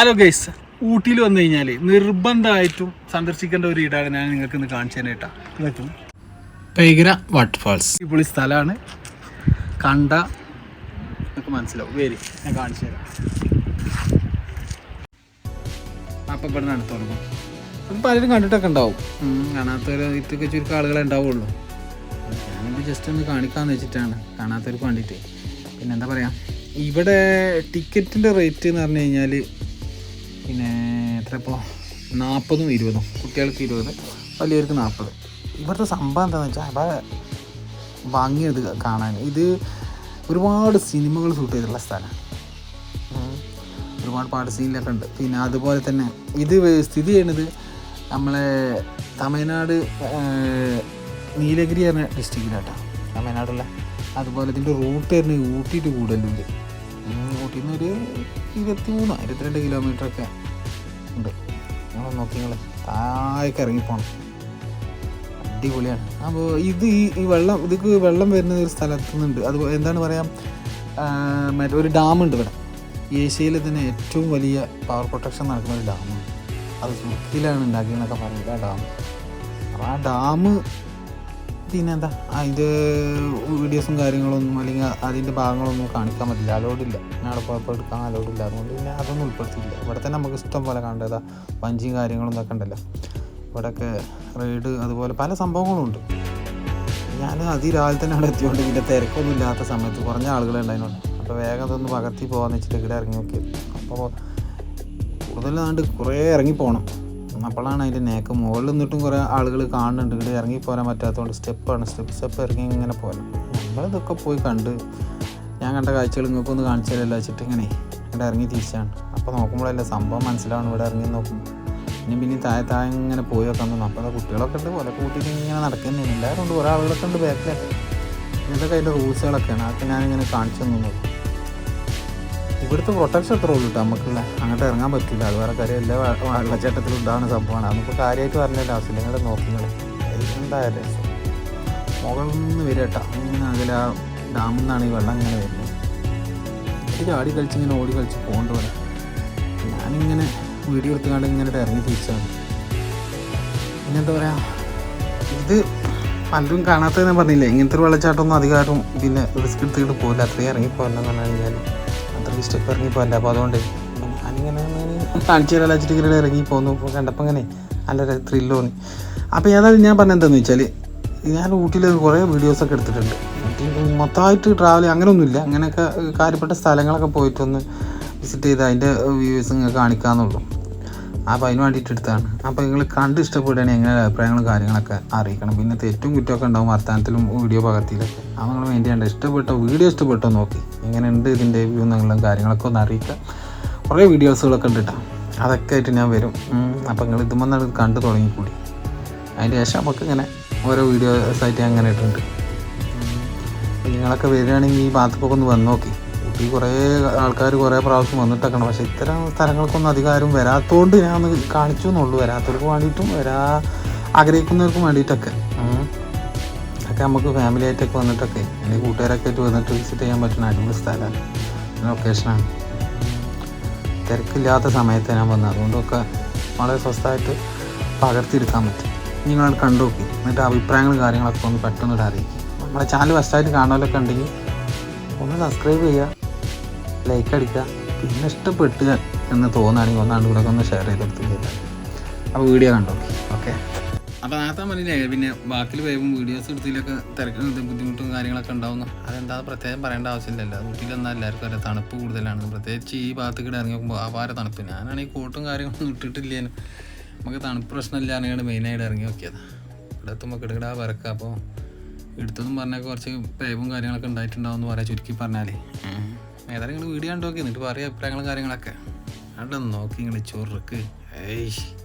Hello guys ഊട്ടിയിൽ വന്നു കഴിഞ്ഞാൽ നിർബന്ധമായിട്ടും സന്ദർശിക്കേണ്ട ഒരു ഇടാണ് ഞാൻ നിങ്ങൾക്ക് ഇന്ന് കാണിച്ചു തരാട്ടാ പേഗര വാട്ടർഫാൾസ് ഇപ്പോൾ സ്ഥലമാണ്. കണ്ട നിങ്ങൾക്ക് മനസ്സിലാവും. വേരി ഞാൻ കാണിച്ചു തരാം. അപ്പം ഇവിടെ നിന്ന് അടുത്ത് തുടങ്ങും അപ്പം പലരും കണ്ടിട്ടൊക്കെ ഉണ്ടാവും. കാണാത്തവർ ഇതൊക്കെ ചുരുക്കം ആളുകളെ ഉണ്ടാവുള്ളൂ. ഞാനിത് ജസ്റ്റ് ഒന്ന് കാണിക്കാമെന്ന് വെച്ചിട്ടാണ്. കാണാത്തവർക്ക് വേണ്ടിയിട്ട്. പിന്നെ എന്താ പറയുക ഇവിടെ ടിക്കറ്റിന്റെ റേറ്റ് എന്ന് പറഞ്ഞു കഴിഞ്ഞാൽ പിന്നെ എത്ര ഇപ്പോൾ നാൽപ്പതും ഇരുപതും. കുട്ടികൾക്ക് ഇരുപത് വലിയവർക്ക് നാൽപ്പത് ഇവിടുത്തെ സംഭവം എന്താണെന്ന് വെച്ചാൽ അവിടെ ഭംഗിയത് കാണാൻ. ഇത് ഒരുപാട് സിനിമകൾ ഷൂട്ട് ചെയ്തിട്ടുള്ള സ്ഥലമാണ് ഒരുപാട് പാട്ട് സീനിലൊക്കെ ഉണ്ട്. പിന്നെ അതുപോലെ തന്നെ ഇത് സ്ഥിതി ചെയ്യുന്നത് നമ്മളെ തമിഴ്നാട് നീലഗിരി പറഞ്ഞ ഡിസ്ട്രിക്റ്റിലാട്ടാണ് തമിഴ്നാടുള്ള അതുപോലെ ഇതിന്റെ റൂട്ട് വരുന്നത് ഊട്ടി ടു കൂടല്ലൂർ ഊട്ടിയിൽ നിന്ന് ഒരു ഇരുപത്തി മൂന്നോ ഇരുപത്തിരണ്ട് കിലോമീറ്റർ ഒക്കെ ഉണ്ട്. നിങ്ങൾ നോക്കി നിങ്ങൾ താഴേക്ക് ഇറങ്ങിപ്പോണം അടിപൊളിയാണ്. അപ്പോൾ ഇത് ഈ ഈ വെള്ളം ഇതൊക്കെ വെള്ളം വരുന്ന ഒരു സ്ഥലത്തു നിന്നുണ്ട് അത് എന്താണ് പറയാം മറ്റേ ഒരു ഡാമുണ്ട് ഇവിടെ. ഏഷ്യയിലെ തന്നെ ഏറ്റവും വലിയ പവർ പ്രൊട്ടക്ഷൻ നടക്കുന്ന ഒരു ഡാമാണ്. അത് സുഖത്തിലാണ് ഉണ്ടാക്കിയെന്നൊക്കെ പറഞ്ഞിട്ട് ആ ഡാം. അപ്പോൾ ആ ഡാം പിന്നെന്താ അതിന്റെ വീഡിയോസും കാര്യങ്ങളൊന്നും അല്ലെങ്കിൽ അതിന്റെ ഭാഗങ്ങളൊന്നും കാണിക്കാൻ പറ്റില്ല. അലോഡില്ല അവിടെ പോയപ്പോൾ എടുക്കാൻ അലോഡില്ല അതുകൊണ്ട് പിന്നെ അതൊന്നും ഉൾപ്പെടുത്തിയില്ല. ഇവിടെ തന്നെ നമുക്ക് ഇഷ്ടം പോലെ കണ്ടതാ വഞ്ചിയും കാര്യങ്ങളും ഇതൊക്കെ ഉണ്ടല്ലോ. ഇവിടെയൊക്കെ റൈഡ് അതുപോലെ പല സംഭവങ്ങളും ഉണ്ട്. ഞാൻ അതിരാവിലെ തന്നെ അവിടെ എത്തിയോണ്ട് പിന്നെ തിരക്കൊന്നും ഇല്ലാത്ത സമയത്ത് കുറഞ്ഞ ആളുകളുണ്ടായിരുന്നു അപ്പോൾ വേഗം അതൊന്ന് പകർത്തി പോകാമെന്ന് വെച്ചിട്ട് ഇവിടെ ഇറങ്ങി നോക്കിയത്. അപ്പോൾ കൂടുതലാണ്ട് കുറേ ഇറങ്ങി പോകണം അപ്പോഴാണ് അതിന്റെ നേക്ക് മുകളിൽ നിന്നിട്ടും കുറേ ആളുകൾ കാണുന്നുണ്ട്. ഇവിടെ ഇറങ്ങി പോരാൻ പറ്റാത്തതുകൊണ്ട് സ്റ്റെപ്പാണ്. സ്റ്റെപ്പ് സ്റ്റെപ്പ് ഇറങ്ങി ഇങ്ങനെ പോരാം നമ്മളിതൊക്കെ പോയി കണ്ട് ഞാൻ കണ്ട കാഴ്ചകൾ നിങ്ങൾക്കൊന്ന് ഒന്ന് തരല്ലോ വെച്ചിട്ട് ഇങ്ങനെ ഇവിടെ ഇറങ്ങി തിരിച്ചാണ്. അപ്പോൾ നോക്കുമ്പോഴല്ല സംഭവം മനസ്സിലാവണം ഇവിടെ ഇറങ്ങി നോക്കുമ്പോൾ ഇനി പിന്നെ താഴെ താഴെ ഇങ്ങനെ പോയി വെക്കാൻ തോന്നും. അപ്പോൾ കുട്ടികളൊക്കെ ഉണ്ട്. പോലെ കൂട്ടിയിട്ട് ഇങ്ങനെ നടക്കുന്നില്ല എല്ലാവരും ഉണ്ട്. കുറേ ആളുകളൊക്കെ ഉണ്ട് ബാക്കിലൊക്കെ ഇതൊക്കെ അതിന്റെ റൂൾസുകളൊക്കെയാണ് അതൊക്കെ ഞാനിങ്ങനെ കാണിച്ചു തന്നു ഇവിടുത്തെ പ്രൊട്ടക്ഷൻ എത്ര ഉള്ളൂ കേട്ടോ നമുക്കുള്ള അങ്ങോട്ട് ഇറങ്ങാൻ പറ്റില്ല. അത് വേറെ കാര്യം. എല്ലാ വെള്ളച്ചാട്ടത്തിലും ഉണ്ടാകുന്ന സംഭവമാണ്. നമുക്ക് കാര്യമായിട്ട് പറഞ്ഞതിന്റെ ആവശ്യമില്ല നോക്കിങ്ങൾ എന്തായാലും മുകളിൽ നിന്ന് വരിക കേട്ടോ ഇങ്ങനെ ആ ഡാമിൽ നിന്നാണ് ഈ വെള്ളം ഇങ്ങനെ വരുന്നത്. ഇത് ചാടി കളിച്ച് ഇങ്ങനെ ഓടി കളിച്ച് പോകേണ്ട പോലെ ഞാനിങ്ങനെ വീഡിയോ എടുത്തുകൊണ്ട് ഇങ്ങനെ ഇറങ്ങി തിരിച്ചാണ്. പിന്നെന്താ പറയുക ഇത് പലരും കാണാത്തതെന്ന് പറഞ്ഞില്ലേ? ഇങ്ങനത്തെ ഒരു വെള്ളച്ചാട്ടമൊന്നും അധികാരം പിന്നെ റിസ്ക് എടുത്തിട്ട് പോകില്ല അത്രയും ഇറങ്ങി പോകലെന്ന് പറഞ്ഞു കഴിഞ്ഞാൽ അത്രയും സ്റ്റെപ്പ് ഇറങ്ങി പോകല്ല അപ്പോൾ അതുകൊണ്ട് അങ്ങനെ കാണിച്ചു തരാൻ വെച്ചിട്ട് ഇങ്ങനെ ഇറങ്ങി പോന്നു. കണ്ടപ്പോൾ അങ്ങനെ നല്ലൊരു ത്രില്ല് തോന്നി. അപ്പോൾ ഏതായാലും ഞാൻ പറഞ്ഞ എന്താണെന്ന് വെച്ചാൽ ഞാൻ ഊട്ടിയിൽ കുറേ വീഡിയോസൊക്കെ എടുത്തിട്ടുണ്ട്. മൊത്തമായിട്ട് ട്രാവൽ അങ്ങനെയൊന്നുമില്ല അങ്ങനെയൊക്കെ കാര്യപ്പെട്ട സ്ഥലങ്ങളൊക്കെ പോയിട്ടൊന്ന് വിസിറ്റ് ചെയ്ത് അതിന്റെ വ്യൂസ് ഇങ്ങനെ കാണിക്കാമെന്നുള്ളൂ അപ്പോൾ അതിന് വേണ്ടിയിട്ട് എടുത്താണ് അപ്പോൾ നിങ്ങൾ കണ്ട് ഇഷ്ടപ്പെടുകയാണെങ്കിൽ എങ്ങനെ അഭിപ്രായങ്ങളും കാര്യങ്ങളൊക്കെ അറിയിക്കണം. പിന്നെ തെറ്റും കുറ്റമൊക്കെ ഉണ്ടാവും വർത്തമാനത്തിലും വീഡിയോ പകർത്തിയിലൊക്കെ അപ്പോൾ നിങ്ങൾ വേണ്ടിയാണ് ഇഷ്ടപ്പെട്ട വീഡിയോ ഇഷ്ടപ്പെട്ടോ നോക്കി. എങ്ങനെയുണ്ട് ഇതിന്റെ വ്യൂ നിങ്ങളും കാര്യങ്ങളൊക്കെ ഒന്ന് അറിയിക്കുക. കുറേ വീഡിയോസുകളൊക്കെ ഉണ്ട് കേട്ടോ അതൊക്കെ ആയിട്ട് ഞാൻ വരും. അപ്പോൾ നിങ്ങൾ ഇതുമെന്നാണ് കണ്ടു തുടങ്ങിക്കൂടി. അതിന്റെ ശേഷം നമുക്ക് ഇങ്ങനെ ഓരോ വീഡിയോസായിട്ട് അങ്ങനെ ഇട്ടുണ്ട് നിങ്ങളൊക്കെ വരികയാണെങ്കിൽ ഈ ഭാഗത്തൊക്കെ ഒന്ന് വന്ന് നോക്കി. ഊട്ടി കുറേ ആൾക്കാർ കുറേ പ്രാവശ്യം വന്നിട്ടൊക്കെയാണ്. പക്ഷേ ഇത്തരം സ്ഥലങ്ങൾക്കൊന്നും അധികാരം വരാത്തതുകൊണ്ട് ഞാൻ ഒന്ന് കാണിച്ചു എന്നുള്ളൂ. വരാത്തവർക്ക് വേണ്ടിയിട്ടും വരാ ആഗ്രഹിക്കുന്നവർക്കും വേണ്ടിയിട്ടൊക്കെ. ഒക്കെ നമുക്ക് ഫാമിലി ആയിട്ടൊക്കെ വന്നിട്ടൊക്കെ. അല്ലെങ്കിൽ കൂട്ടുകാരൊക്കെ ആയിട്ട് വന്നിട്ട് വിസിറ്റ് ചെയ്യാൻ പറ്റുന്ന അടിപൊളി സ്ഥലമാണ്. ലൊക്കേഷനാണ് തിരക്കില്ലാത്ത സമയത്ത് ഞാൻ വന്നത്. അതുകൊണ്ടൊക്കെ വളരെ സ്വസ്ഥമായിട്ട് പകർത്തിയെടുക്കാൻ പറ്റും. നിങ്ങൾ കണ്ടു നോക്കി. എന്നിട്ട് അഭിപ്രായങ്ങളും കാര്യങ്ങളൊക്കെ ഒന്ന് പെട്ടെന്ന് ഇടാറിയിക്കും നമ്മുടെ ചാനൽ ഫസ്റ്റായിട്ട് കാണാനൊക്കെ ഉണ്ടെങ്കിൽ ഒന്ന് സബ്സ്ക്രൈബ് ചെയ്യുക. ലൈക്ക് അടിക്കുക. പിന്നെ ഇഷ്ടപ്പെട്ടുക എന്ന് തോന്നുകയാണെങ്കിൽ ഒന്നാണ്ട് കൂടെ ഒന്ന് ഷെയർ ചെയ്ത് കൊടുത്തില്ല അപ്പോൾ വീഡിയോ കണ്ടോ? ഓക്കെ അപ്പോൾ നേരത്തെ പറഞ്ഞില്ലേ പിന്നെ ബാക്കിൽ വേവും വീഡിയോസ് എടുത്തിലൊക്കെ തിരക്ക് ഇത് ബുദ്ധിമുട്ടും കാര്യങ്ങളൊക്കെ ഉണ്ടാവുന്നു. അതെന്താ പ്രത്യേകം പറയേണ്ട ആവശ്യമില്ലല്ലോ. ഊട്ടിയിൽ എന്നാൽ എല്ലാവർക്കും അറിയാം തണുപ്പ് കൂടുതലാണ്. പ്രത്യേകിച്ച് ഈ ഭാഗത്ത് കൂടെ ഇറങ്ങി നോക്കുമ്പോൾ അപാര തണുപ്പ്. ഞാനാണെങ്കിൽ കോട്ടും കാര്യങ്ങളൊന്നും ഇട്ടിട്ടില്ലേനും. നമുക്ക് തണുപ്പ് പ്രശ്നമില്ലാതെയാണ് മെയിനായിട്ട് ഇറങ്ങി നോക്കിയത്. ഇവിടെ എത്തുമ്പോൾ കിടകിടാ വരക്കുക അപ്പോൾ എടുത്തതും പറഞ്ഞാൽ കുറച്ച് പേവും കാര്യങ്ങളൊക്കെ ഉണ്ടായിട്ടുണ്ടാവും എന്ന് പറയാം ചുരുക്കി പറഞ്ഞാലേ. ഏതായാലും നിങ്ങൾ വീഡിയോ കണ്ടു നോക്കി എന്നിട്ട് പറയാം അഭിപ്രായങ്ങളും കാര്യങ്ങളൊക്കെ. അവിടെ നോക്കി നിങ്ങൾ ചൊറുക്ക്. ഏയ്.